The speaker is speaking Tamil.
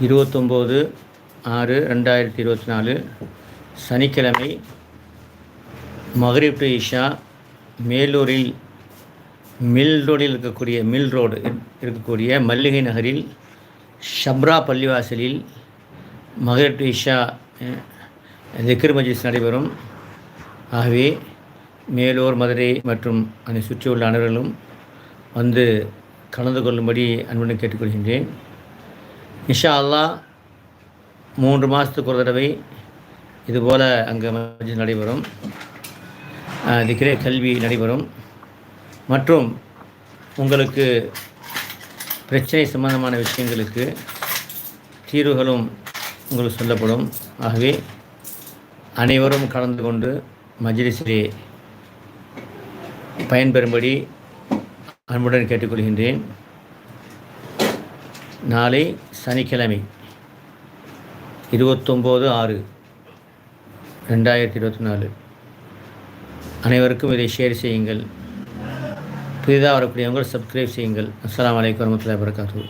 இருபத்தொம்போது ஆறு ரெண்டாயிரத்தி இருபத்தி நாலு. சனிக்கிழமை மகரிப் டு இஷா மேலூரில் மில் ரோடில் இருக்கக்கூடிய மில் ரோடு இருக்கக்கூடிய மல்லிகை நகரில் ஷப்ரா பள்ளிவாசலில் மகரிப் டு இஷா திக்ர் மஜிஸ் நடைபெறும். ஆகவே மேலூர் மதுரை மற்றும் அதை சுற்றியுள்ள அனைவர்களும் வந்து கலந்து கொள்ளும்படி அன்புடன் கேட்டுக்கொள்கின்றேன். இன்ஷா அல்லாஹ் மூன்று மாதத்துக்கு ஒரு தடவை இதுபோல் அங்கே மஸ்ஜித் நடைபெறும். அஹ், திக்ரே கல்வி நடைபெறும். மற்றும் உங்களுக்கு பிரச்சனை சம்பந்தமான விஷயங்களுக்கு தீர்வுகளும் உங்களுக்கு சொல்லப்படும். ஆகவே அனைவரும் கலந்து கொண்டு மஜ்லிஸிலே பயன்பெறும்படி அன்புடன் கேட்டுக்கொள்கின்றேன். நாளை சனிக்கிழமை இருபத்தொம்போது ஆறு ரெண்டாயிரத்தி இருபத்தி நாலு. அனைவருக்கும் இதை ஷேர் செய்யுங்கள். புதிதாக வரக்கூடியவங்க சப்ஸ்கிரைப் செய்யுங்கள். அஸ்லாம் வலைக்கம் வரமத்துல வரகாத்து